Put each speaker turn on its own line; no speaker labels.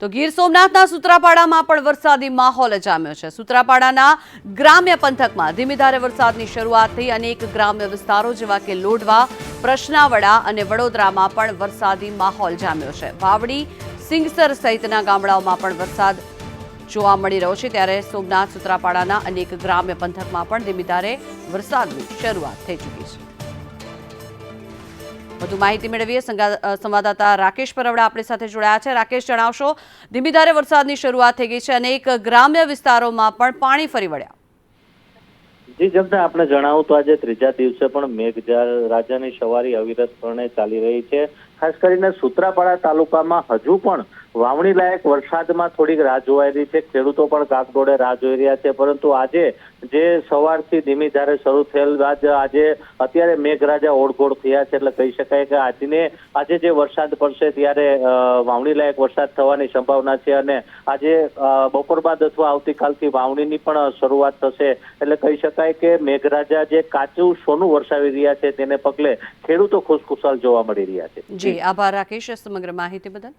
તો ગીર સોમનાથના સુત્રાપાડામાં પણ વરસાદી માહોલ જામ્યો છે. સુત્રાપાડાના ગ્રામ્ય પંથકમાં ધીમી ધારે વરસાદની શરૂઆત થઈ. અનેક ગ્રામ્ય વિસ્તારો જેવા કે લોઢવા, પ્રશ્નાવડા અને વડોદરામાં પણ વરસાદી માહોલ જામ્યો છે. વાવડી, સિંગસર સહિતના ગામડાઓમાં પણ વરસાદ જોવા મળી રહ્યો છે. ત્યારે સોમનાથ, સુત્રાપાડાના અનેક ગ્રામ્ય પંથકમાં પણ ધીમી ધારે વરસાદની શરૂઆત થઈ ચૂકી છે. વધુ માહિતી મેળવીએ. સંવાદદાતા રાકેશ પરવડા આપણી સાથે જોડાયા છે. રાકેશ, જણાવશો ધીમી ધારે વરસાદની શરૂઆત થઈ ગઈ છે એક ગ્રામ્ય વિસ્તારોમાં પણ પાણી ફરી વળ્યા.
જી જમતા આપણે જણાવું તો આજે ત્રીજા દિવસે પણ મેઘજાર રાજાની સવારી અવિરતપણે ચાલી રહી છે. ખાસ કરીને સુત્રાપાડા તાલુકામાં હજુ પણ વાવણી લાયક વરસાદમાં થોડીક રાહ જોવાઈ રહી છે. ખેડૂતો પણ કાકડોળે રાહ જોઈ રહ્યા છે. પરંતુ આજે જે સવારથી ધીમી ધારે શરૂ થયેલ બાદ આજે અત્યારે મેઘરાજા ઓળઘોળ થયા છે એટલે કહી શકાય કે આજને, આજે જે વરસાદ પડશે ત્યારે વાવણી લાયક વરસાદ થવાની સંભાવના છે અને આજે બપોર બાદ અથવા આવતીકાલથી વાવણીની પણ શરૂઆત થશે. એટલે કહી શકાય કે મેઘરાજા જે કાચું સોનું વરસાવી રહ્યા છે, તેને પગલે ખેડૂતો ખુશખુશાલ જોવા મળી રહ્યા છે.
જી, આભાર રાકેશ. સમગ્ર માહિતી બદલ.